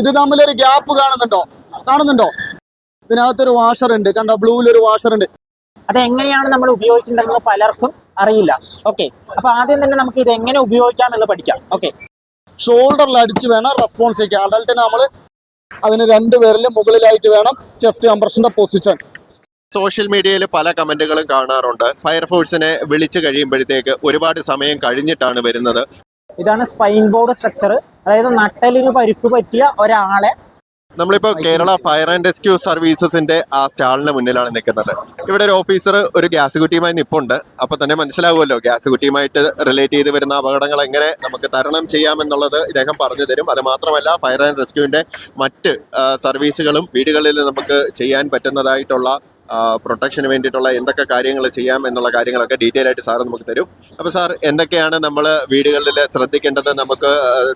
ഇത് തമ്മിലൊരു ഗ്യാപ്പ് കാണുന്നുണ്ടോ? കാണുന്നുണ്ടോ? ഇതിനകത്തൊരു വാഷർ ഉണ്ട്. കണ്ടോ? ബ്ലൂവിൽ ഒരു വാഷർ ഉണ്ട്. അത് എങ്ങനെയാണ് നമ്മൾ ഉപയോഗിക്കേണ്ടതെന്ന് പലർക്കും അറിയില്ല. ഓക്കെ അപ്പൊ ആദ്യം തന്നെ നമുക്ക് ഇത് എങ്ങനെ ഉപയോഗിക്കാം എന്ന് പഠിക്കാം. ഓക്കെ ഷോൾഡറിൽ അടിച്ച് വേണം റെസ്പോൺസ് ചെയ്യാൻ അഡൽട്ടിന് നമ്മൾ അതിന് രണ്ട് പേരിലും മുകളിലായിട്ട് വേണം ചെസ്റ്റ് കംപ്രഷന്റെ പൊസിഷൻ സോഷ്യൽ മീഡിയയിൽ പല കമന്റുകളും കാണാറുണ്ട്. ഫയർഫോഴ്സിനെ വിളിച്ചു കഴിയുമ്പോഴത്തേക്ക് ഒരുപാട് സമയം കഴിഞ്ഞിട്ടാണ് വരുന്നത്. ഇതാണ് സ്പൈൻ ബോർഡ് സ്ട്രക്ചർ അതായത് നട്ടലിന് പരുക്ക് പറ്റിയ ഒരാളെ നമ്മളിപ്പോ കേരള ഫയർ ആൻഡ് റെസ്ക്യൂ സർവീസസിന്റെ ആ സ്റ്റാളിന് മുന്നിലാണ് നിൽക്കുന്നത്. ഇവിടെ ഒരു ഓഫീസർ ഒരു ഗ്യാസ് കുറ്റിയുമായി നിപ്പുണ്ട്. അപ്പൊ തന്നെ മനസ്സിലാവുമല്ലോ ഗ്യാസ് കുറ്റിയുമായിട്ട് റിലേറ്റ് ചെയ്ത് വരുന്ന അപകടങ്ങൾ എങ്ങനെ നമുക്ക് തരണം ചെയ്യാമെന്നുള്ളത് ഇദ്ദേഹം പറഞ്ഞു തരും. അത് മാത്രമല്ല ഫയർ ആൻഡ് റെസ്ക്യൂവിന്റെ മറ്റ് സർവീസുകളും വീടുകളിൽ നമുക്ക് ചെയ്യാൻ പറ്റുന്നതായിട്ടുള്ള പ്രൊട്ടക്ഷന് വേണ്ടിയിട്ടുള്ള എന്തൊക്കെ കാര്യങ്ങൾ ചെയ്യാം എന്നുള്ള കാര്യങ്ങളൊക്കെ ഡീറ്റെയിൽ ആയിട്ട് സാർ നമുക്ക് തരും. അപ്പോൾ സാർ എന്തൊക്കെയാണ് നമ്മൾ വീടുകളിൽ ശ്രദ്ധിക്കേണ്ടത്? നമുക്ക്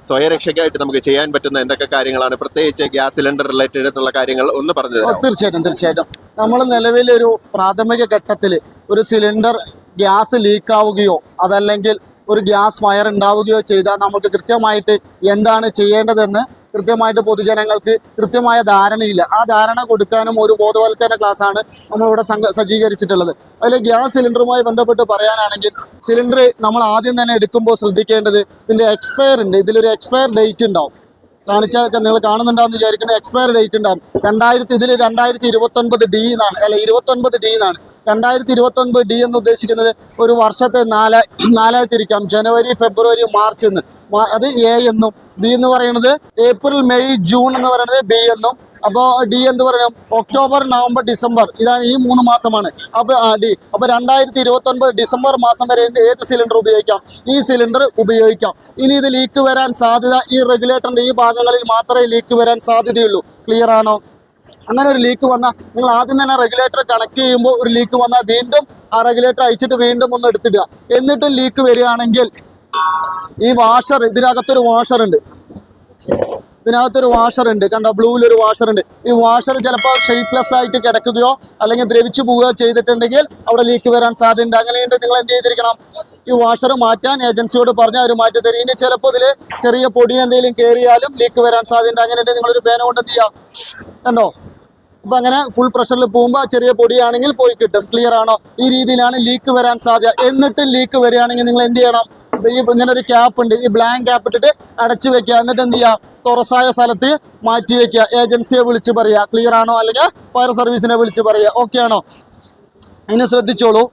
സ്വയരക്ഷയ്ക്കായിട്ട് നമുക്ക് ചെയ്യാൻ പറ്റുന്ന എന്തൊക്കെ കാര്യങ്ങളാണ്? പ്രത്യേകിച്ച് ഗ്യാസ് സിലിണ്ടർ റിലേറ്റഡ് ആയിട്ടുള്ള കാര്യങ്ങൾ ഒന്ന് പറഞ്ഞു തീർച്ചയായിട്ടും തീർച്ചയായിട്ടും. നമ്മൾ നിലവിലൊരു പ്രാഥമിക ഘട്ടത്തിൽ ഒരു സിലിണ്ടർ ഗ്യാസ് ലീക്ക് ആവുകയോ അതല്ലെങ്കിൽ ഒരു ഗ്യാസ് ഫയർ ഉണ്ടാവുകയോ ചെയ്താൽ നമുക്ക് കൃത്യമായിട്ട് എന്താണ് ചെയ്യേണ്ടതെന്ന് കൃത്യമായിട്ട് പൊതുജനങ്ങൾക്ക് കൃത്യമായ ധാരണയില്ല. ആ ധാരണ കൊടുക്കാനും ഒരു ബോധവൽക്കരണ ക്ലാസ് ആണ് നമ്മളിവിടെ സജ്ജീകരിച്ചിട്ടുള്ളത്. അതിൽ ഗ്യാസ് സിലിണ്ടറുമായി ബന്ധപ്പെട്ട് പറയാനാണെങ്കിൽ സിലിണ്ടർ നമ്മൾ ആദ്യം തന്നെ എടുക്കുമ്പോൾ ശ്രദ്ധിക്കേണ്ടത് ഇതിന്റെ എക്സ്പയർ ഉണ്ട്. ഇതിലൊരു എക്സ്പയർ ഡേറ്റ് ഉണ്ടാവും. കാണിച്ചൊക്കെ നിങ്ങൾ കാണുന്നുണ്ടാവും വിചാരിക്കുന്നത് എക്സ്പയർ ഡേറ്റ് ഉണ്ടാവും. രണ്ടായിരത്തി ഇതിൽ രണ്ടായിരത്തി ഇരുപത്തൊൻപത് ഡി എന്നാണ്. അല്ല ഇരുപത്തൊൻപത് ഡി എന്നാണ്. രണ്ടായിരത്തി ഇരുപത്തൊൻപത് ഡി എന്ന് ഉദ്ദേശിക്കുന്നത് ഒരു വർഷത്തെ നാല് നാലായി തിരിക്കാം ജനുവരി ഫെബ്രുവരി മാർച്ച് എന്ന്. അത് എ എന്നും ബി എന്ന് പറയുന്നത് ഏപ്രിൽ മെയ് ജൂൺ എന്ന് പറയുന്നത് ബി എന്നും. അപ്പോൾ ഡി എന്ന് പറയും ഒക്ടോബർ നവംബർ ഡിസംബർ ഇതാണ് ഈ മൂന്ന് മാസമാണ്. അപ്പോൾ ഡി അപ്പോൾ രണ്ടായിരത്തി ഇരുപത്തൊൻപത് ഡിസംബർ മാസം വരെ ഏത് സിലിണ്ടർ ഉപയോഗിക്കാം? ഈ സിലിണ്ടർ ഉപയോഗിക്കാം. ഇനി ഇത് ലീക്ക് വരാൻ സാധ്യത ഈ റെഗുലേറ്ററിന്റെ ഈ ഭാഗങ്ങളിൽ മാത്രമേ ലീക്ക് വരാൻ സാധ്യതയുള്ളൂ. ക്ലിയർ ആണോ? അങ്ങനെ ഒരു ലീക്ക് വന്നാൽ നിങ്ങൾ ആദ്യം തന്നെ റെഗുലേറ്റർ കണക്ട് ചെയ്യുമ്പോൾ ഒരു ലീക്ക് വന്നാൽ വീണ്ടും ആ റെഗുലേറ്റർ അയച്ചിട്ട് വീണ്ടും ഒന്ന് എടുത്തിടുക. എന്നിട്ടും ലീക്ക് വരികയാണെങ്കിൽ ഈ വാഷർ ഇതിനകത്തൊരു വാഷർ ഉണ്ട്. ഇതിനകത്തൊരു വാഷർ ഉണ്ട്. കണ്ടോ? ബ്ലൂവിൽ ഒരു വാഷർ ഉണ്ട്. ഈ വാഷർ ചിലപ്പോൾ ഷെയ്പ്ലെസ് ആയിട്ട് കിടക്കുകയോ അല്ലെങ്കിൽ ദ്രവിച്ചു പോവുകയോ ചെയ്തിട്ടുണ്ടെങ്കിൽ അവിടെ ലീക്ക് വരാൻ സാധ്യതയുണ്ട്. അങ്ങനെയുണ്ട്. നിങ്ങൾ എന്ത് ചെയ്തിരിക്കണം? ഈ വാഷർ മാറ്റാൻ ഏജൻസിയോട് പറഞ്ഞാൽ അവർ മാറ്റി തരും. ഇനി ചിലപ്പോൾ ഇതിൽ ചെറിയ പൊടി എന്തെങ്കിലും കയറിയാലും ലീക്ക് വരാൻ സാധ്യതയുണ്ട്. അങ്ങനെയുണ്ട്. നിങ്ങളൊരു പേന കൊണ്ട് എന്ത് ചെയ്യാം? കണ്ടോ? അപ്പൊ അങ്ങനെ ഫുൾ പ്രഷറിൽ പോകുമ്പോൾ ചെറിയ പൊടിയാണെങ്കിൽ പോയി കിട്ടും. ക്ലിയർ ആണോ? ഈ രീതിയിലാണ് ലീക്ക് വരാൻ സാധ്യത. എന്നിട്ട് ലീക്ക് വരികയാണെങ്കിൽ നിങ്ങൾ എന്ത് ചെയ്യണം? ഈ ഇങ്ങനെ ഒരു ക്യാപ്പ് ഉണ്ട്. ഈ ബ്ലാങ്ക് ക്യാപ്പ് ഇട്ടിട്ട് അടച്ചു വെക്കുക. എന്നിട്ട് എന്ത് ചെയ്യുക തുറസായ സ്ഥലത്ത് മാറ്റി വെക്കുക. ഏജൻസിയെ വിളിച്ച് പറയുക. ക്ലിയർ ആണോ? അല്ലെങ്കിൽ ഫയർ സർവീസിനെ വിളിച്ച് പറയുക. ഓക്കെ ആണോ? ഇനി ശ്രദ്ധിച്ചോളൂ.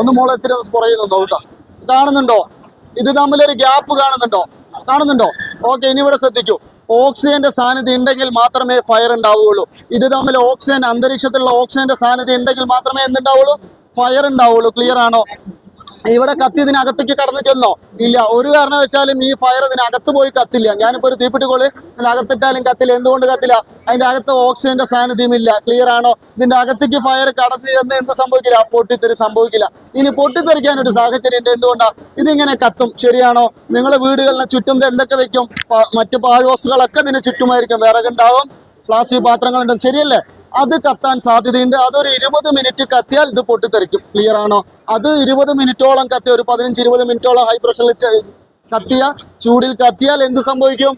ഒന്ന് മോളെ എത്ര കുറയുന്നുണ്ടോ കേട്ടോ കാണുന്നുണ്ടോ? ഇത് തമ്മിലൊരു ഗ്യാപ്പ് കാണുന്നുണ്ടോ? കാണുന്നുണ്ടോ? ഓക്കെ ഇനി ഇവിടെ ശ്രദ്ധിക്കൂ. ഓക്സിജന്റെ സാന്നിധ്യം ഉണ്ടെങ്കിൽ മാത്രമേ ഫയർ ഉണ്ടാവുകയുള്ളൂ. ഇത് തമ്മിൽ ഓക്സിജൻ അന്തരീക്ഷത്തിലുള്ള ഓക്സിജന്റെ സാന്നിധ്യം ഉണ്ടെങ്കിൽ മാത്രമേ എന്തുണ്ടാവുള്ളൂ? ഫയർ ഉണ്ടാവുള്ളൂ. ക്ലിയർ ആണോ? ഇവിടെ കത്തി ഇതിനകത്തേക്ക് കടന്നു ചെന്നോ? ഇല്ല. ഒരു കാരണം വെച്ചാലും ഈ ഫയർ ഇതിനകത്ത് പോയി കത്തില്ല. ഞാനിപ്പോ ഒരു തീപ്പിട്ടിക്കോൾ ഇതിനകത്തിട്ടാലും കത്തില്ല. എന്തുകൊണ്ട് കത്തില്ല? അതിന്റെ അകത്ത് ഓക്സിജന്റെ സാന്നിധ്യം ഇല്ല. ക്ലിയർ ആണോ? ഇതിന്റെ അകത്തേക്ക് ഫയർ കടന്നു ചെന്ന് എന്ത് സംഭവിക്കില്ല? പൊട്ടിത്തെറി സംഭവിക്കില്ല. ഇനി പൊട്ടിത്തെറിക്കാൻ ഒരു സാഹചര്യം എന്തുകൊണ്ടാ? ഇതിങ്ങനെ കത്തും. ശരിയാണോ? നിങ്ങളെ വീടുകളിലെ ചുറ്റും എന്തൊക്കെ വെക്കും? മറ്റ് പാഴ്വസ്തുക്കളൊക്കെ ഇതിന് ചുറ്റുമായിരിക്കും. വിറകുണ്ടാവും പ്ലാസ്റ്റിക് പാത്രങ്ങളുണ്ടാവും. ശരിയല്ലേ? അത് കത്താൻ സാധ്യതയുണ്ട്. അതൊരു ഇരുപത് മിനിറ്റ് കത്തിയാൽ ഇത് പൊട്ടിത്തെറിക്കും. ക്ലിയർ ആണോ? അത് ഇരുപത് മിനിറ്റോളം കത്തിയ ഒരു പതിനഞ്ച് ഇരുപത് മിനിറ്റോളം ഹൈ പ്രഷറിൽ കത്തിയ ചൂടിൽ കത്തിയാൽ എന്ത് സംഭവിക്കും?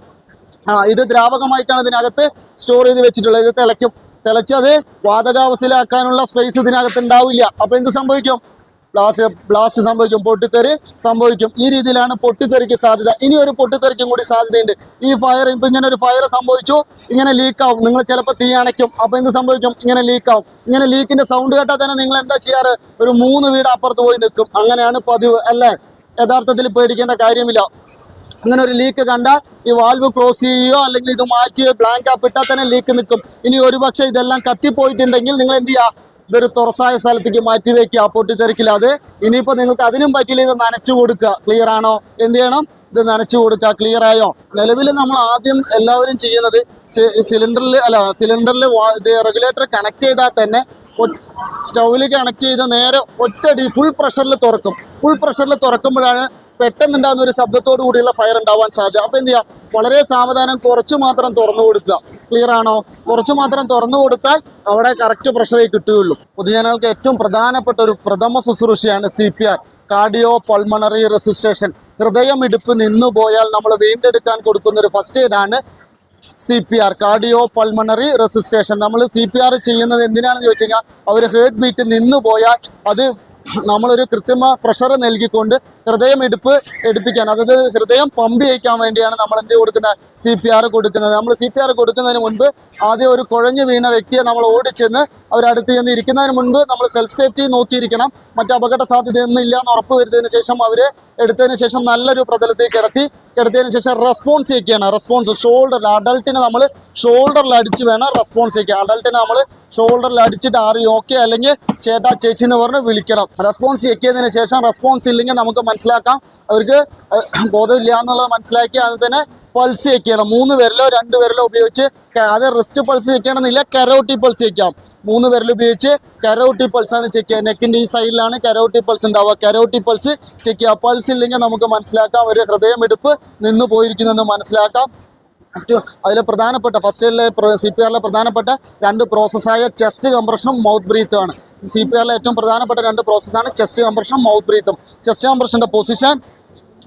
ആ ഇത് ദ്രാവകമായിട്ടാണ് ഇതിനകത്ത് സ്റ്റോർ ചെയ്ത് വെച്ചിട്ടുള്ളത്. ഇത് തിളയ്ക്കും. തിളച്ചത് വാതകാവസ്ഥയിലാക്കാനുള്ള സ്പേസ് ഇതിനകത്ത് ഉണ്ടാവില്ല. അപ്പൊ എന്ത് സംഭവിക്കും? ബ്ലാസ്റ്റ് ബ്ലാസ്റ്റ് സംഭവിക്കും പൊട്ടിത്തെറി സംഭവിക്കും. ഈ രീതിയിലാണ് പൊട്ടിത്തെറിക്ക് സാധ്യത. ഇനി ഒരു പൊട്ടിത്തെറിക്കും കൂടി സാധ്യതയുണ്ട്. ഈ ഫയർ ഇപ്പം ഇങ്ങനെ ഒരു ഫയർ സംഭവിച്ചു ഇങ്ങനെ ലീക്ക് ആവും. നിങ്ങൾ ചിലപ്പോൾ തീ അണയ്ക്കും. അപ്പോൾ എന്ത് സംഭവിക്കും? ഇങ്ങനെ ലീക്ക് ആവും. ഇങ്ങനെ ലീക്കിന്റെ സൗണ്ട് കേട്ടാൽ തന്നെ നിങ്ങൾ എന്താ ചെയ്യാറ്? ഒരു മൂന്ന് വീട് അപ്പുറത്ത് പോയി നിൽക്കും. അങ്ങനെയാണ് പതിവ് അല്ലേ? യഥാർത്ഥത്തിൽ പേടിക്കേണ്ട കാര്യമില്ല. അങ്ങനെ ഒരു ലീക്ക് കണ്ടാൽ ഈ വാൽവ് ക്ലോസ് ചെയ്യുകയോ അല്ലെങ്കിൽ ഇത് മാറ്റിയോ ബ്ലാങ്ക് ആപ്പ് ഇട്ടാൽ തന്നെ ലീക്ക് നിൽക്കും. ഇനി ഒരുപക്ഷെ ഇതെല്ലാം കത്തിപ്പോയിട്ടുണ്ടെങ്കിൽ നിങ്ങൾ എന്ത് ചെയ്യുക ഇതൊരു തുറസായ സ്ഥലത്തേക്ക് മാറ്റി വെക്കുക പൊട്ടിത്തെറിക്കില്ലാതെ ഇനിയിപ്പോൾ നിങ്ങൾക്ക് അതിനും പറ്റില്ല. ഇത് നനച്ചു കൊടുക്കുക ക്ലിയർ ആണോ? എന്ത് ചെയ്യണം? ഇത് നനച്ചു കൊടുക്കുക ക്ലിയർ ആയോ? നിലവിൽ നമ്മൾ ആദ്യം എല്ലാവരും ചെയ്യുന്നത് സിലിണ്ടറിൽ അല്ല സിലിണ്ടറിൽ റെഗുലേറ്റർ കണക്ട് ചെയ്താൽ തന്നെ സ്റ്റൗവിൽ കണക്ട് ചെയ്ത് നേരെ ഒറ്റടി ഫുൾ പ്രഷറിൽ തുറക്കും. ഫുൾ പ്രഷറിൽ തുറക്കുമ്പോഴാണ് പെട്ടെന്നുണ്ടാകുന്ന ഒരു ശബ്ദത്തോടു കൂടിയുള്ള ഫയർ ഉണ്ടാവാൻ സാധ്യത. അപ്പൊ എന്ത് ചെയ്യാം? വളരെ സാവധാനം കുറച്ച് മാത്രം തുറന്നു കൊടുക്കുക. ക്ലിയർ ആണോ? കുറച്ച് മാത്രം തുറന്നു കൊടുത്താൽ അവിടെ കറക്റ്റ് പ്രഷറേ കിട്ടുകയുള്ളൂ. പൊതുജനങ്ങൾക്ക് ഏറ്റവും പ്രധാനപ്പെട്ട ഒരു പ്രഥമ ശുശ്രൂഷയാണ് C P R cardio pulmonary resuscitation നിന്നു പോയാൽ നമ്മൾ വീണ്ടെടുക്കാൻ കൊടുക്കുന്ന ഒരു ഫസ്റ്റ് എയ്ഡ് ആണ് C P R cardio pulmonary resuscitation നമ്മൾ സി പി ആർ ചെയ്യുന്നത് എന്തിനാണെന്ന് ചോദിച്ചു കഴിഞ്ഞാൽ അവർ ഹേർട്ട് ബീറ്റ് നിന്നു പോയാൽ അത് നമ്മളൊരു കൃത്രിമ പ്രഷർ നൽകിക്കൊണ്ട് ഹൃദയം എടുപ്പ് എടുപ്പിക്കാൻ അതായത് ഹൃദയം പമ്പ് ചെയ്യിക്കാൻ വേണ്ടിയാണ് നമ്മൾ എന്ത് കൊടുക്കുന്നത് സി പി ആർ കൊടുക്കുന്നത്. നമ്മൾ സി പി ആർ കൊടുക്കുന്നതിന് മുൻപ് ആദ്യം ഒരു കുഴഞ്ഞു വീണ വ്യക്തിയെ നമ്മൾ ഓടിച്ചെന്ന് അവരടുത്ത് ചെന്ന് ഇരിക്കുന്നതിന് മുൻപ് നമ്മൾ സെൽഫ് സേഫ്റ്റി നോക്കിയിരിക്കണം. മറ്റ് അപകട സാധ്യതയൊന്നും ഇല്ല എന്ന് ഉറപ്പ് വരുത്തിയതിന് ശേഷം അവരെ എടുത്തതിന് ശേഷം നല്ലൊരു പ്രതലത്തേക്ക് കിടത്തി കിടത്തിയതിനു ശേഷം റെസ്പോൺസ് ചെയ്യിക്കുകയാണ്. റെസ്പോൺസ് ഷോൾഡറിൽ അഡൾട്ടിനെ നമ്മൾ ഷോൾഡറിൽ അടിച്ച് വേണം റെസ്പോൺസ് ചെയ്യിക്കുക അഡൾട്ടിനെ നമ്മൾ ഷോൾഡറിൽ അടിച്ചിട്ട് ആറി ഓക്കെ അല്ലെങ്കിൽ ചേട്ടാ ചേച്ചി എന്ന് പറഞ്ഞ് വിളിക്കണം. റെസ്പോൺസ് ചെക്കിയതിന് ശേഷം റെസ്പോൺസ് ഇല്ലെങ്കിൽ നമുക്ക് മനസ്സിലാക്കാം. അവർക്ക് ബോധമില്ല എന്നുള്ളത് മനസ്സിലാക്കി അത് തന്നെ പൾസ് വെക്കണം മൂന്ന് പേരിലോ രണ്ട് പേരിലോ ഉപയോഗിച്ച് അത് റിസ്റ്റ് പൾസ് വെക്കണമെന്നില്ല കരോട്ടി പൾസ് വെക്കാം. മൂന്ന് പേരിൽ ഉപയോഗിച്ച് കരോട്ടി ആണ് ചെക്ക് ചെയ്യുക. നെക്കിന്റെ ഈ സൈഡിലാണ് കരോട്ടി പൾസ് ഉണ്ടാവുക. കരോട്ടി പൾസ് ചെക്ക് ചെയ്യുക. പൾസ് ഇല്ലെങ്കിൽ നമുക്ക് മനസ്സിലാക്കാം ഒരു ഹൃദയമെടുപ്പ് നിന്ന് പോയിരിക്കുന്നെന്ന് മനസ്സിലാക്കാം. അതിൽ പ്രധാനപ്പെട്ട ഫസ്റ്റ് എയിലെ സി പി ആറിലെ പ്രധാനപ്പെട്ട രണ്ട് പ്രോസസ്സായ ചെസ്റ്റ് കംപ്രഷനും മൗത്ത് ബ്രീത്തും ആണ്. സി പി ആറിലെ ഏറ്റവും പ്രധാനപ്പെട്ട രണ്ട് പ്രോസസ്സാണ് ചെസ്റ്റ് കംപ്രഷനും മൗത്ത് ബ്രീത്തും ചെസ്റ്റ് കംപ്രഷന്റെ പൊസിഷൻ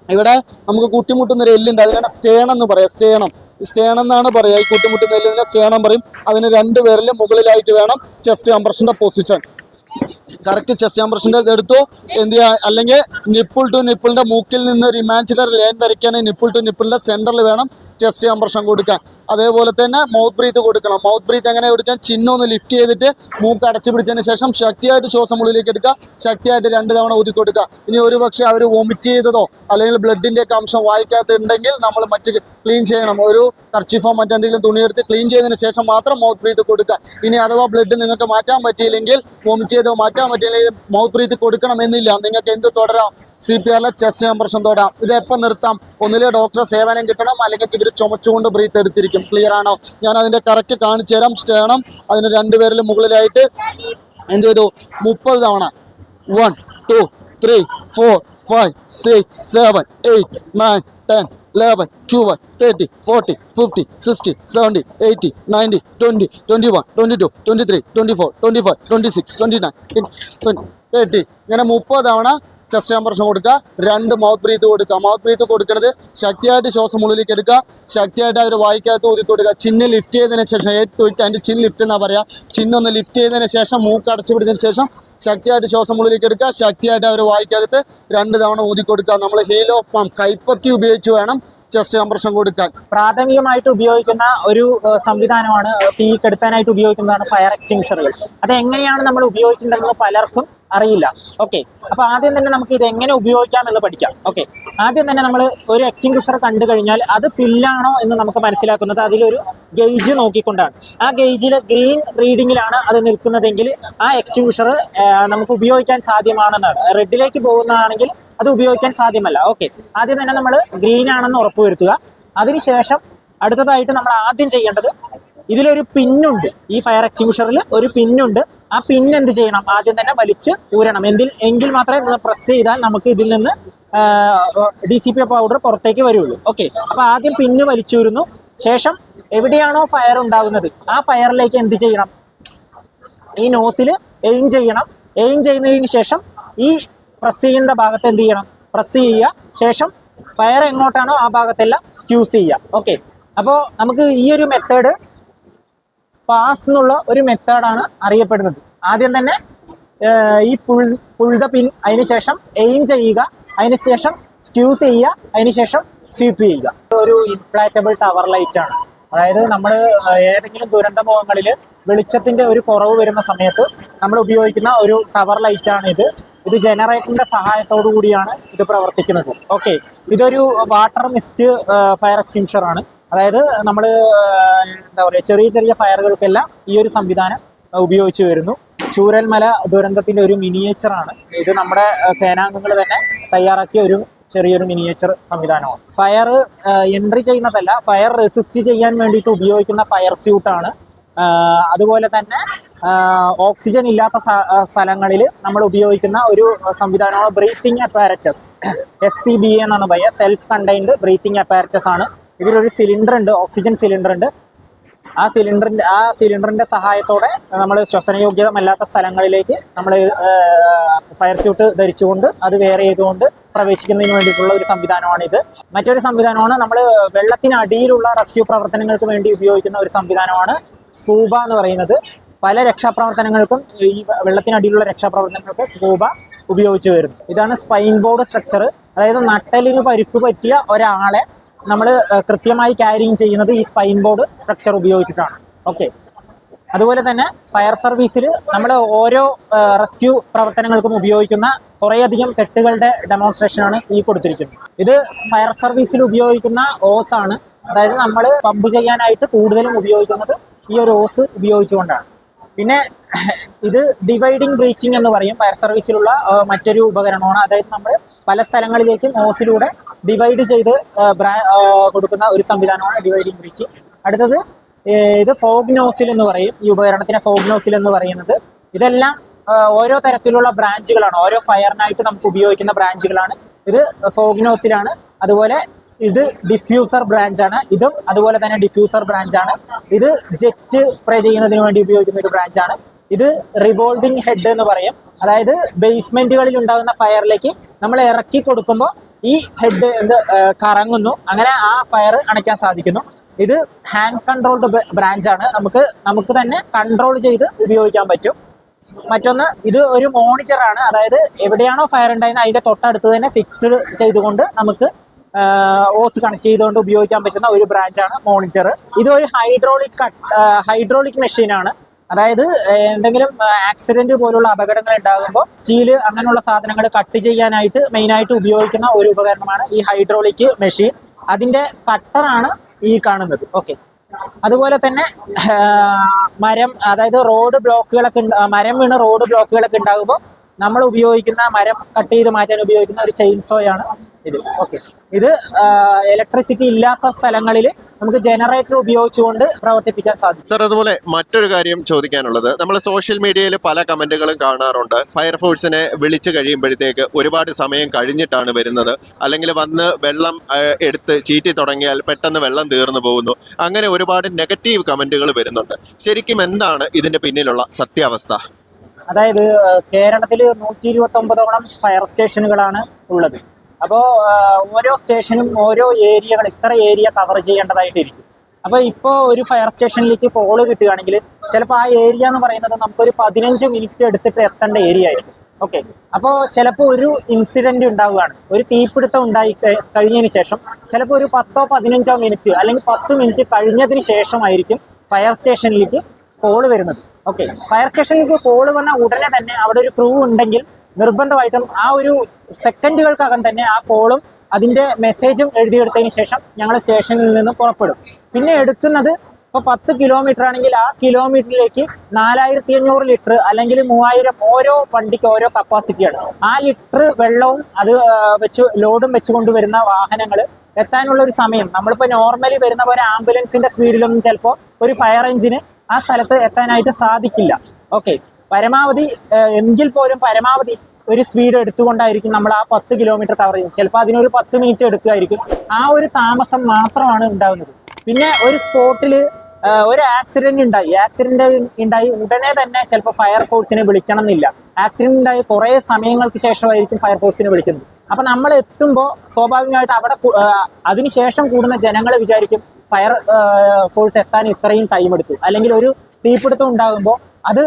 ഇവിടെ നമുക്ക് കൂട്ടിമുട്ടുന്ന ഒരു എല്ലുണ്ട്. അതിനാണ് സ്റ്റേണം എന്ന് പറയാം. സ്റ്റേണം. സ്റ്റേണം എന്നാണ് പറയുക. ഈ കൂട്ടിമുട്ടുന്ന എല്ലിനെ സ്റ്റേണം പറയും. അതിന് രണ്ട് പേരിലും മുകളിലായിട്ട് വേണം ചെസ്റ്റ് കംപ്രഷന്റെ പൊസിഷൻ കറക്റ്റ് ചെസ്റ്റ് കംപ്രഷന്റെ എടുത്തു. എന്ത് ചെയ്യുക അല്ലെങ്കിൽ നിപ്പിൾ ടു നിപ്പിളിന്റെ മൂക്കിൽ നിന്ന് ഒരു ഇമാജിനറി ലൈൻ വരയ്ക്കുകയാണെങ്കിൽ നിപ്പിൾ ടു നിപ്പിളിന്റെ സെന്ററിൽ വേണം ചെസ്റ്റ് കംപ്രഷൻ കൊടുക്കാം. അതേപോലെ തന്നെ മൗത്ത് ബ്രീത്ത് കൊടുക്കണം. മൗത്ത് ബ്രീത്ത് എങ്ങനെ കൊടുക്കാം? ചിഹ്നം ഒന്ന് ലിഫ്റ്റ് ചെയ്തിട്ട് മൂക്ക് അടച്ചു പിടിച്ചതിന് ശേഷം ശക്തിയായിട്ട് ശ്വാസം ഉള്ളിലേക്ക് എടുക്കുക. ശക്തിയായിട്ട് രണ്ട് തവണ ഊതി കൊടുക്കുക. ഇനി ഒരു പക്ഷേ അവർ വോമിറ്റ് ചെയ്തതോ അല്ലെങ്കിൽ ബ്ലഡിന്റെ ഒക്കെ അംശം വായിക്കാത്തുണ്ടെങ്കിൽ നമ്മൾ മറ്റ് ക്ലീൻ ചെയ്യണം. ഒരു കർച്ചിഫോ മറ്റെന്തെങ്കിലും തുണിയെടുത്ത് ക്ലീൻ ചെയ്തതിന് ശേഷം മാത്രം മൗത്ത് ബ്രീത്ത് കൊടുക്കുക. ഇനി അഥവാ ബ്ലഡ് നിങ്ങൾക്ക് മാറ്റാൻ പറ്റിയില്ലെങ്കിൽ വോമിറ്റ് ചെയ്തോ മാറ്റാൻ പറ്റിയില്ലെങ്കിൽ മൗത്ത് ബ്രീത്ത് കൊടുക്കണമെന്നില്ല. നിങ്ങൾക്ക് എന്ത് തുടരാം? സി പി ആറിലെ ചെസ്റ്റ് കംപ്രഷൻ തൊടാം ഇത് എപ്പം നിർത്താം? ഒന്നിലെ ഡോക്ടറെ സേവനം കിട്ടണം അല്ലെങ്കിൽ ഇവർ ചുമച്ചുകൊണ്ട് ബ്രീത്ത് എടുത്തിരിക്കും. ക്ലിയർ ആണോ? ഞാൻ അതിന്റെ കറക്റ്റ് കാണിച്ചു തരാം. സ്റ്റേണം അതിന് രണ്ടുപേരിൽ മുകളിലായിട്ട് എന്ത് ചെയ്തു? മുപ്പത് തവണ. One two three four five six seven eight nine ten eleven twelve thirty forty fifty sixty seventy eighty ninety twenty twenty one twenty two twenty three twenty four twenty five twenty six twenty nine thirty ഇങ്ങനെ മുപ്പത് തവണ chest compression കൊടുക്കുക. രണ്ട് mouth breath കൊടുക്കുക. Mouth breath കൊടുക്കുന്നത് ശക്തിയായിട്ട് ശ്വാസം ഉള്ളിലേക്ക് എടുക്കുക. ശക്തിയായിട്ട് അവർ വായിക്കാത്ത ഊതി കൊടുക്കുക. ചിന്ന് ലിഫ്റ്റ് ചെയ്തതിന് ശേഷം എയ്റ്റ് ടു അതിന്റെ ചിൻ ലിഫ്റ്റ് എന്നാ പറയുക ചിന്നൊന്ന് ലിഫ്റ്റ് ചെയ്തതിന് ശേഷം മൂക്ക് അടച്ചു പിടിച്ചതിന് ശേഷം ശക്തിയായിട്ട് ശ്വാസം ഉള്ളിലേക്ക് എടുക്കുക. ശക്തിയായിട്ട് അവർ വായിക്കകത്ത് രണ്ട് തവണ ഊതി കൊടുക്കുക. നമ്മൾ ഹീൽ ഓഫ് പമ്പ് കൈപ്പത്തി ഉപയോഗിച്ച് വേണം ചെസ്റ്റ് കംപ്രഷൻ കൊടുക്കാൻ. പ്രാഥമികമായിട്ട് ഉപയോഗിക്കുന്ന ഒരു സംവിധാനമാണ് തീ കെടുത്താനായിട്ട് ഉപയോഗിക്കുന്നതാണ് ഫയർ എക്സ്റ്റിങ്ഷറുകൾ അത് എങ്ങനെയാണ് നമ്മൾ ഉപയോഗിക്കേണ്ടതെന്ന് പലർക്കും അറിയില്ല. ഓക്കെ അപ്പൊ ആദ്യം തന്നെ നമുക്ക് ഇത് എങ്ങനെ ഉപയോഗിക്കാം എന്ന് പഠിക്കാം. ഓക്കെ ആദ്യം തന്നെ നമ്മൾ ഒരു എക്സിംഗ്വിഷർ കണ്ടു കഴിഞ്ഞാൽ അത് ഫില്ലാണോ എന്ന് നമുക്ക് മനസ്സിലാക്കുന്നത്. അതിലൊരു ഗേജ് നോക്കിക്കൊണ്ടാണ്. ആ ഗേജിൽ ഗ്രീൻ റീഡിങ്ങിലാണ് അത് നിൽക്കുന്നതെങ്കിൽ ആ എക്സ്റ്റിംഗ്വിഷർ നമുക്ക് ഉപയോഗിക്കാൻ സാധ്യമാണെന്നാണ്. റെഡിലേക്ക് പോകുന്നതാണെങ്കിൽ അത് ഉപയോഗിക്കാൻ സാധ്യമല്ല. ഓക്കെ ആദ്യം തന്നെ നമ്മൾ ഗ്രീൻ ആണെന്ന് ഉറപ്പുവരുത്തുക. അതിനുശേഷം അടുത്തതായിട്ട് നമ്മൾ ആദ്യം ചെയ്യേണ്ടത് ഇതിലൊരു പിന്നുണ്ട്. ഈ ഫയർ എക്സ്റ്റിങ്ഷറിൽ ഒരു പിന്നുണ്ട്. ആ പിൻ എന്ത് ചെയ്യണം? ആദ്യം തന്നെ വലിച്ച് ഊരണം. എന്തിൽ? എങ്കിൽ മാത്രമേ പ്രസ് ചെയ്താൽ നമുക്ക് ഇതിൽ നിന്ന് ഡി സി പി പൗഡർ പുറത്തേക്ക് വരുള്ളൂ. ഓക്കെ അപ്പൊ ആദ്യം പിന്ന് വലിച്ചൂരുന്നു ശേഷം എവിടെയാണോ ഫയർ ഉണ്ടാകുന്നത് ആ ഫയറിലേക്ക് എന്ത് ചെയ്യണം? ഈ നോസിൽ എയിം ചെയ്യണം. എയിം ചെയ്യുന്നതിന് ശേഷം ഈ പ്രസ് ചെയ്യുന്ന ഭാഗത്ത് എന്ത് ചെയ്യണം? പ്രസ് ചെയ്യുക. ശേഷം ഫയർ എങ്ങോട്ടാണോ ആ ഭാഗത്തെല്ലാം സ്ക്യൂസ് ചെയ്യുക. ഓക്കെ അപ്പോൾ നമുക്ക് ഈ ഒരു മെത്തേഡ് പാസ് എന്നുള്ള ഒരു മെത്തേഡാണ് അറിയപ്പെടുന്നത്. ആദ്യം തന്നെ ഈ പുൾ പുൾ ദ പിൻ അതിനുശേഷം എയിം ചെയ്യുക അതിനുശേഷം സ്ക്യൂസ് ചെയ്യുക അതിനുശേഷം സ്വീപ്പ് ചെയ്യുക. ഒരു ഇൻഫ്ലാറ്റബിൾ ടവർ ലൈറ്റ് ആണ്. അതായത് നമ്മൾ ഏതെങ്കിലും ദുരന്ത മുഖങ്ങളിൽ വെളിച്ചത്തിന്റെ ഒരു കുറവ് വരുന്ന സമയത്ത് നമ്മൾ ഉപയോഗിക്കുന്ന ഒരു ടവർ ലൈറ്റ് ആണ് ഇത്. ഇത് ജനറേറ്ററിന്റെ സഹായത്തോടു കൂടിയാണ് ഇത് പ്രവർത്തിക്കുന്നത്. ഓക്കെ ഇതൊരു വാട്ടർ മിസ്റ്റ് ഫയർ എക്സ്റ്റിംഷർ ആണ്. അതായത് നമ്മൾ എന്താ പറയുക ചെറിയ ചെറിയ ഫയറുകൾക്കെല്ലാം ഈ ഒരു സംവിധാനം ഉപയോഗിച്ചു വരുന്നു. ചൂരൽമല ദുരന്തത്തിന്റെ ഒരു മിനിയേച്ചറാണ്. ഇത് നമ്മുടെ സേനാംഗങ്ങൾ തന്നെ തയ്യാറാക്കിയ ഒരു ചെറിയൊരു മിനിയേച്ചർ സംവിധാനമാണ്. ഫയർ എൻട്രി ചെയ്യുന്നതല്ല ഫയർ റെസിസ്റ്റ് ചെയ്യാൻ വേണ്ടിയിട്ട് ഉപയോഗിക്കുന്ന ഫയർ സ്യൂട്ടാണ്. അതുപോലെ തന്നെ ഓക്സിജൻ ഇല്ലാത്ത സ്ഥലങ്ങളിൽ നമ്മൾ ഉപയോഗിക്കുന്ന ഒരു സംവിധാനമാണ് breathing apparatus. S C B എന്നാണ് പറയുക. സെൽഫ് കണ്ടെയ്ൻഡ് ബ്രീത്തിങ് അപ്പാരറ്റസ് ആണ് ഇതിലൊരു സിലിണ്ടർ ഉണ്ട് ഓക്സിജൻ സിലിണ്ടർ ഉണ്ട് ആ സിലിണ്ടറിന്റെ ആ സിലിണ്ടറിന്റെ സഹായത്തോടെ നമ്മൾ ശ്വസനയോഗ്യമല്ലാത്ത സ്ഥലങ്ങളിലേക്ക് നമ്മൾ ഫയർ സ്യൂട്ട് ധരിച്ചുകൊണ്ട് അത് വേറെ ചെയ്തുകൊണ്ട് പ്രവേശിക്കുന്നതിന് വേണ്ടിയിട്ടുള്ള ഒരു സംവിധാനമാണ് ഇത് മറ്റൊരു സംവിധാനമാണ് നമ്മൾ വെള്ളത്തിനടിയിലുള്ള റെസ്ക്യൂ പ്രവർത്തനങ്ങൾക്ക് വേണ്ടി ഉപയോഗിക്കുന്ന ഒരു സംവിധാനമാണ് സ്കൂബ എന്ന് പറയുന്നത്. പല രക്ഷാപ്രവർത്തനങ്ങൾക്കും ഈ വെള്ളത്തിനടിയിലുള്ള രക്ഷാപ്രവർത്തനങ്ങൾക്ക് സ്കൂബ ഉപയോഗിച്ചു വരുന്നു. ഇതാണ് സ്പൈൻ ബോർഡ് സ്ട്രക്ചർ അതായത് നട്ടലിന് പരുക്ക് പറ്റിയ ഒരാളെ നമ്മൾ കൃത്യമായി ക്യാരിങ് ചെയ്യുന്നത് ഈ സ്പൈൻ ബോർഡ് സ്ട്രക്ചർ ഉപയോഗിച്ചിട്ടാണ്. ഓക്കെ അതുപോലെ തന്നെ ഫയർ സർവീസിൽ നമ്മൾ ഓരോ റെസ്ക്യൂ പ്രവർത്തനങ്ങൾക്കും ഉപയോഗിക്കുന്ന കുറേയധികം കെട്ടുകളുടെ ഡെമോൺസ്ട്രേഷനാണ് ഈ കൊടുത്തിരിക്കുന്നത്. ഇത് ഫയർ സർവീസിൽ ഉപയോഗിക്കുന്ന ഓസ് ആണ്. അതായത് നമ്മൾ പമ്പ് ചെയ്യാനായിട്ട് കൂടുതലും ഉപയോഗിക്കുന്നത് ഈ ഒരു ഓസ് ഉപയോഗിച്ചുകൊണ്ടാണ്. പിന്നെ ഇത് ഡിവൈഡിങ് ബ്രീച്ചിങ് എന്ന് പറയും. ഫയർ സർവീസിലുള്ള മറ്റൊരു ഉപകരണമാണ്. അതായത് നമ്മൾ പല സ്ഥലങ്ങളിലേക്കും ഓസിലൂടെ ഡിവൈഡ് ചെയ്ത് കൊടുക്കുന്ന ഒരു സംവിധാനമാണ് ഡിവൈഡിങ് ബ്രിഡ്ജ് അടുത്തത് ഇത് ഫോഗ് നോസിൽ എന്ന് പറയും. ഈ ഉപകരണത്തിന് ഫോഗ് നോസിൽ എന്ന് പറയുന്നത്. ഇതെല്ലാം ഓരോ തരത്തിലുള്ള ബ്രാഞ്ചുകളാണ്. ഓരോ ഫയറിനായിട്ട് നമുക്ക് ഉപയോഗിക്കുന്ന ബ്രാഞ്ചുകളാണ്. ഇത് ഫോഗ്നോസിലാണ് അതുപോലെ ഇത് ഡിഫ്യൂസർ ബ്രാഞ്ച് ആണ്. ഇതും അതുപോലെ തന്നെ ഡിഫ്യൂസർ ബ്രാഞ്ച് ആണ്. ഇത് ജെറ്റ് സ്പ്രേ ചെയ്യുന്നതിന് വേണ്ടി ഉപയോഗിക്കുന്ന ഒരു ബ്രാഞ്ച് ആണ്. ഇത് റിവോൾവിംഗ് ഹെഡ് എന്ന് പറയും. അതായത് ബേസ്മെന്റുകളിൽ ഉണ്ടാകുന്ന ഫയറിലേക്ക് നമ്മൾ ഇറക്കി കൊടുക്കുമ്പോൾ ഈ ഹെഡ് എന്ത് കറങ്ങുന്നു. അങ്ങനെ ആ ഫയർ അണയ്ക്കാൻ സാധിക്കുന്നു. ഇത് ഹാൻഡ് കൺട്രോൾഡ് ബ്രാഞ്ച് ആണ്. നമുക്ക് നമുക്ക് തന്നെ കൺട്രോൾ ചെയ്ത് ഉപയോഗിക്കാൻ പറ്റും. മറ്റൊന്ന് ഇത് ഒരു മോണിറ്റർ ആണ്. അതായത് എവിടെയാണോ ഫയർ ഉണ്ടായിരുന്നത് അതിന്റെ തൊട്ടടുത്ത് തന്നെ ഫിക്സ്ഡ് ചെയ്തുകൊണ്ട് നമുക്ക് ഓസ് കണക്ട് ചെയ്തുകൊണ്ട് ഉപയോഗിക്കാൻ പറ്റുന്ന ഒരു ബ്രാഞ്ചാണ് മോണിറ്റർ ഇത് ഒരു ഹൈഡ്രോളിക് ഹൈഡ്രോളിക് മെഷീനാണ് അതായത് എന്തെങ്കിലും ആക്സിഡന്റ് പോലുള്ള അപകടങ്ങൾ ഉണ്ടാകുമ്പോൾ സ്റ്റീൽ അങ്ങനെയുള്ള സാധനങ്ങൾ കട്ട് ചെയ്യാനായിട്ട് മെയിനായിട്ട് ഉപയോഗിക്കുന്ന ഒരു ഉപകരണമാണ് ഈ ഹൈഡ്രോളിക് മെഷീൻ അതിന്റെ കട്ടറാണ് ഈ കാണുന്നത്. ഓക്കെ അതുപോലെ തന്നെ മരം അതായത് റോഡ് ബ്ലോക്കുകളൊക്കെ മരം വീണ് റോഡ് ബ്ലോക്കുകളൊക്കെ ഉണ്ടാകുമ്പോൾ നമ്മൾ ഉപയോഗിക്കുന്ന മരം കട്ട് ചെയ്ത് മാറ്റാൻ ഉപയോഗിക്കുന്ന ഒരു ചെയിൻസോയാണ് ഇത് ഓക്കെ ഇത് ഇലക്ട്രിസിറ്റി ഇല്ലാത്ത സ്ഥലങ്ങളിൽ നമുക്ക് ജനറേറ്റർ ഉപയോഗിച്ചുകൊണ്ട് പ്രവർത്തിപ്പിക്കാൻ സാധിക്കും. സർ അതുപോലെ മറ്റൊരു കാര്യം ചോദിക്കാനുള്ളത്. നമ്മൾ സോഷ്യൽ മീഡിയയിൽ പല കമന്റുകളും കാണാറുണ്ട്. ഫയർഫോഴ്സിനെ വിളിച്ചു കഴിയുമ്പോഴത്തേക്ക് ഒരുപാട് സമയം കഴിഞ്ഞിട്ടാണ് വരുന്നത്. അല്ലെങ്കിൽ വന്ന് വെള്ളം എടുത്ത് ചീറ്റി തുടങ്ങിയാൽ പെട്ടെന്ന് വെള്ളം തീർന്നു പോകുന്നു. അങ്ങനെ ഒരുപാട് നെഗറ്റീവ് കമന്റുകൾ വരുന്നുണ്ട്. ശരിക്കും എന്താണ് ഇതിന്റെ പിന്നിലുള്ള സത്യാവസ്ഥ? അതായത് കേരളത്തിൽ നൂറ്റി ഇരുപത്തി ഒമ്പതോളം ഫയർ സ്റ്റേഷനുകളാണ് ഉള്ളത്. അപ്പോൾ ഓരോ സ്റ്റേഷനും ഓരോ ഏരിയകൾ ഇത്ര ഏരിയ കവർ ചെയ്യേണ്ടതായിട്ടിരിക്കും. അപ്പോൾ ഇപ്പോൾ ഒരു ഫയർ സ്റ്റേഷനിലേക്ക് കോൾ കിട്ടുകയാണെങ്കിൽ ചിലപ്പോൾ ആ ഏരിയ എന്ന് പറയുന്നത് നമുക്കൊരു പതിനഞ്ച് മിനിറ്റ് എടുത്തിട്ട് എത്തേണ്ട ഏരിയ ആയിരിക്കും. ഓക്കെ അപ്പോൾ ചിലപ്പോൾ ഒരു ഇൻസിഡന്റ് ഉണ്ടാവുകയാണ്. ഒരു തീപിടുത്തം ഉണ്ടായി കഴി- കഴിഞ്ഞതിന് ശേഷം ചിലപ്പോൾ ഒരു പത്തോ പതിനഞ്ചോ മിനിറ്റ് അല്ലെങ്കിൽ പത്ത് മിനിറ്റ് കഴിഞ്ഞതിന് ശേഷമായിരിക്കും ഫയർ സ്റ്റേഷനിലേക്ക് കോൾ വരുന്നത്. ഓക്കെ ഫയർ സ്റ്റേഷനിലേക്ക് കോൾ വന്ന ഉടനെ തന്നെ അവിടെ ഒരു ക്രൂ ഉണ്ടെങ്കിൽ നിർബന്ധമായിട്ടും ആ ഒരു സെക്കൻഡുകൾക്കകം തന്നെ ആ കോളും അതിന്റെ മെസ്സേജും എഴുതിയെടുത്തതിന് ശേഷം ഞങ്ങൾ സ്റ്റേഷനിൽ നിന്ന് പുറപ്പെടും. പിന്നെ എടുക്കുന്നത് ഇപ്പോൾ പത്ത് കിലോമീറ്റർ ആണെങ്കിൽ ആ കിലോമീറ്ററിലേക്ക് നാലായിരത്തി അഞ്ഞൂറ് ലിറ്റർ അല്ലെങ്കിൽ മൂവായിരം ഓരോ വണ്ടിക്ക് ഓരോ കപ്പാസിറ്റിയാണ്. ആ ലിറ്റർ വെള്ളവും അത് വെച്ച് ലോഡും വെച്ച് കൊണ്ടുവരുന്ന വാഹനങ്ങൾ എത്താനുള്ള ഒരു സമയം. നമ്മളിപ്പോൾ നോർമലി വരുന്ന പോലെ ആംബുലൻസിന്റെ സ്പീഡിലൊന്നും ചിലപ്പോൾ ഒരു ഫയർ എഞ്ചിന് ആ സ്ഥലത്ത് എത്താനായിട്ട് സാധിക്കില്ല. ഓക്കെ പരമാവധി എങ്കിൽ പോലും പരമാവധി ഒരു സ്പീഡ് എടുത്തുകൊണ്ടായിരിക്കും നമ്മൾ ആ പത്ത് കിലോമീറ്റർ കവർ ചെയ്യുന്നത്. ചിലപ്പോൾ അതിനൊരു പത്ത് മിനിറ്റ് എടുക്കുമായിരിക്കും. ആ ഒരു താമസം മാത്രമാണ് ഉണ്ടാകുന്നത് പിന്നെ ഒരു സ്പോട്ടിൽ ഒരു ആക്സിഡന്റ് ഉണ്ടായി. ആക്സിഡന്റ് ഉണ്ടായി ഉടനെ തന്നെ ചിലപ്പോൾ ഫയർഫോഴ്സിനെ വിളിക്കണം എന്നില്ല ആക്സിഡന്റ് ഉണ്ടായി കുറേ സമയങ്ങൾക്ക് ശേഷമായിരിക്കും ഫയർഫോഴ്സിനെ വിളിക്കുന്നത്. അപ്പൊ നമ്മൾ എത്തുമ്പോൾ സ്വാഭാവികമായിട്ട് അവിടെ അതിനുശേഷം കൂടുന്ന ജനങ്ങൾ വിചാരിക്കും ഫയർ ഫോഴ്സ് എത്താൻ ഇത്രയും ടൈം എടുത്തു. അല്ലെങ്കിൽ ഒരു തീപിടുത്തം ഉണ്ടാകുമ്പോൾ അത്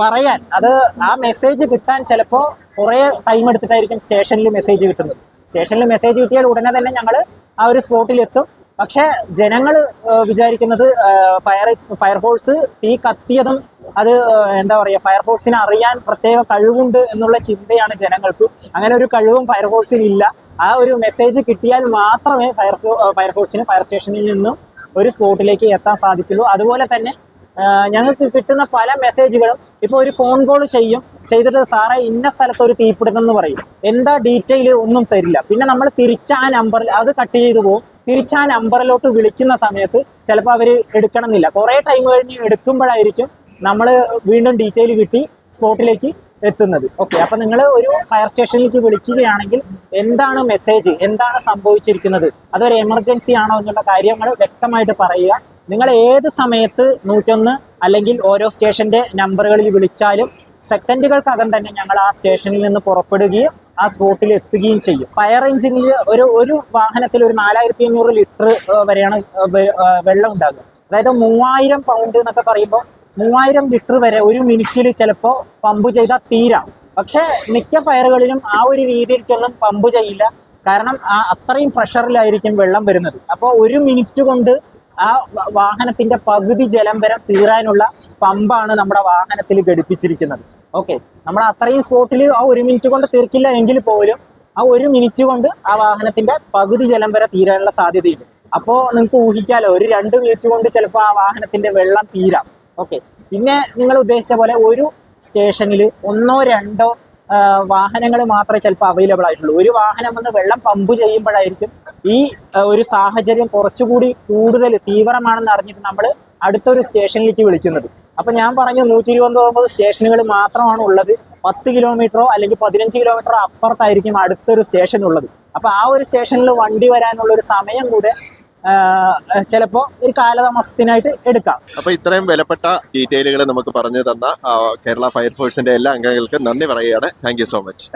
പറയാൻ അത് ആ മെസ്സേജ് കിട്ടാൻ ചിലപ്പോൾ കുറേ ടൈം എടുത്തിട്ടായിരിക്കും സ്റ്റേഷനിൽ മെസ്സേജ് കിട്ടുന്നത്. സ്റ്റേഷനിൽ മെസ്സേജ് കിട്ടിയാൽ ഉടനെ തന്നെ ഞങ്ങൾ ആ ഒരു സ്പോട്ടിൽ എത്തും. പക്ഷെ ജനങ്ങൾ വിചാരിക്കുന്നത് ഫയർ ഫയർഫോഴ്സ് തീ കത്തിയതും അത് എന്താ പറയുക ഫയർഫോഴ്സിനെ അറിയാൻ പ്രത്യേക കഴിവുണ്ട് എന്നുള്ള ചിന്തയാണ് ജനങ്ങൾക്ക്. അങ്ങനെ ഒരു കഴിവും ഫയർഫോഴ്സിന് ഇല്ല. ആ ഒരു മെസ്സേജ് കിട്ടിയാൽ മാത്രമേ ഫയർഫോ ഫയർഫോഴ്സിന് ഫയർ സ്റ്റേഷനിൽ നിന്നും ഒരു സ്പോട്ടിലേക്ക് എത്താൻ സാധിക്കുള്ളൂ. അതുപോലെ തന്നെ ഞങ്ങൾക്ക് കിട്ടുന്ന പല മെസ്സേജുകളും ഇപ്പോൾ ഒരു ഫോൺ കോൾ ചെയ്യും ചെയ്തിട്ട് സാറേ ഇന്ന സ്ഥലത്ത് ഒരു തീപിടുത്തം എന്ന് പറയും. എന്താ ഡീറ്റെയിൽ ഒന്നും തരില്ല. പിന്നെ നമ്മൾ തിരിച്ചാ ആ നമ്പറിൽ അത് കട്ട് ചെയ്തു പോകും തിരിച്ച് ആ നമ്പറിലോട്ട് വിളിക്കുന്ന സമയത്ത് ചിലപ്പോൾ അവർ എടുക്കണമെന്നില്ല. കുറേ ടൈം കഴിഞ്ഞ് എടുക്കുമ്പോഴായിരിക്കും നമ്മൾ വീണ്ടും ഡീറ്റെയിൽ കിട്ടി സ്പോട്ടിലേക്ക് എത്തുന്നത്. ഓക്കെ അപ്പൊ നിങ്ങൾ ഒരു ഫയർ സ്റ്റേഷനിലേക്ക് വിളിക്കുകയാണെങ്കിൽ എന്താണ് മെസ്സേജ് എന്താണ് സംഭവിച്ചിരിക്കുന്നത്? അതൊരു എമർജൻസി ആണോ എന്നുള്ള കാര്യങ്ങൾ വ്യക്തമായിട്ട് പറയുക. നിങ്ങൾ ഏത് സമയത്ത് നൂറ്റൊന്ന് അല്ലെങ്കിൽ ഓരോ സ്റ്റേഷന്റെ നമ്പറുകളിൽ വിളിച്ചാലും സെക്കൻഡുകൾക്കകം തന്നെ ഞങ്ങൾ ആ സ്റ്റേഷനിൽ നിന്ന് പുറപ്പെടുകയും ആ സ്പോട്ടിൽ എത്തുകയും ചെയ്യും. ഫയർ എഞ്ചിനിൽ ഒരു ഒരു വാഹനത്തിൽ ഒരു നാലായിരത്തി അഞ്ഞൂറ് ലിറ്റർ വരെയാണ് വെള്ളം ഉണ്ടാകുക. അതായത് മൂവായിരം പൗണ്ട് എന്നൊക്കെ പറയുമ്പോൾ മൂവായിരം ലിറ്റർ വരെ ഒരു മിനിറ്റിൽ ചിലപ്പോൾ പമ്പ് ചെയ്താൽ തീരാം. പക്ഷേ മിക്ക ഫയറുകളിലും ആ ഒരു രീതിയിലേക്കൊന്നും പമ്പ് ചെയ്യില്ല. കാരണം ആ അത്രയും പ്രഷറിലായിരിക്കും വെള്ളം വരുന്നത്. അപ്പോൾ ഒരു മിനിറ്റ് കൊണ്ട് ആ വാഹനത്തിന്റെ പകുതി ജലം വരെ തീരാനുള്ള പമ്പാണ് നമ്മുടെ വാഹനത്തിൽ ഘടിപ്പിച്ചിരിക്കുന്നത്. ഓക്കെ. നമ്മൾ അത്രയും സ്പോട്ടിൽ ആ ഒരു മിനിറ്റ് കൊണ്ട് തീർക്കില്ല എങ്കിൽ പോലും ആ ഒരു മിനിറ്റ് കൊണ്ട് ആ വാഹനത്തിന്റെ പകുതി ജലം വരെ തീരാനുള്ള സാധ്യതയുണ്ട്. അപ്പോ നിങ്ങൾക്ക് ഊഹിക്കാലോ ഒരു രണ്ട് മിനിറ്റ് കൊണ്ട് ചിലപ്പോൾ ആ വാഹനത്തിന്റെ വെള്ളം തീരാം. ഓക്കെ. പിന്നെ നിങ്ങൾ ഉദ്ദേശിച്ച പോലെ ഒരു സ്റ്റേഷനിൽ ഒന്നോ രണ്ടോ വാഹനങ്ങൾ മാത്രമേ ചിലപ്പോൾ അവൈലബിൾ ആയിട്ടുള്ളൂ. ഒരു വാഹനം വന്ന് വെള്ളം പമ്പ് ചെയ്യുമ്പോഴായിരിക്കും ഈ ഒരു സാഹചര്യം കുറച്ചുകൂടി കൂടുതൽ തീവ്രമാണെന്ന് അറിഞ്ഞിട്ട് നമ്മൾ അടുത്തൊരു സ്റ്റേഷനിലേക്ക് വിളിക്കുന്നത്. അപ്പൊ ഞാൻ പറഞ്ഞു നൂറ്റി ഇരുപത്തൊമ്പത് സ്റ്റേഷനുകൾ മാത്രമാണ് ഉള്ളത്. പത്ത് കിലോമീറ്ററോ അല്ലെങ്കിൽ പതിനഞ്ച് കിലോമീറ്ററോ അപ്പുറത്തായിരിക്കും അടുത്തൊരു സ്റ്റേഷൻ ഉള്ളത് അപ്പൊ ആ ഒരു സ്റ്റേഷനിൽ വണ്ടി വരാനുള്ള ഒരു സമയം കൂടെ ചിലപ്പോ ഒരു കാലതാമസത്തിനായിട്ട് എടുക്കാം. അപ്പൊ ഇത്രയും വിലപ്പെട്ട ഡീറ്റെയിലുകൾ നമുക്ക് പറഞ്ഞു തന്ന കേരള ഫയർഫോഴ്സിന്റെ എല്ലാ അംഗങ്ങൾക്കും നന്ദി പറയുകയാണ്. Thank so much.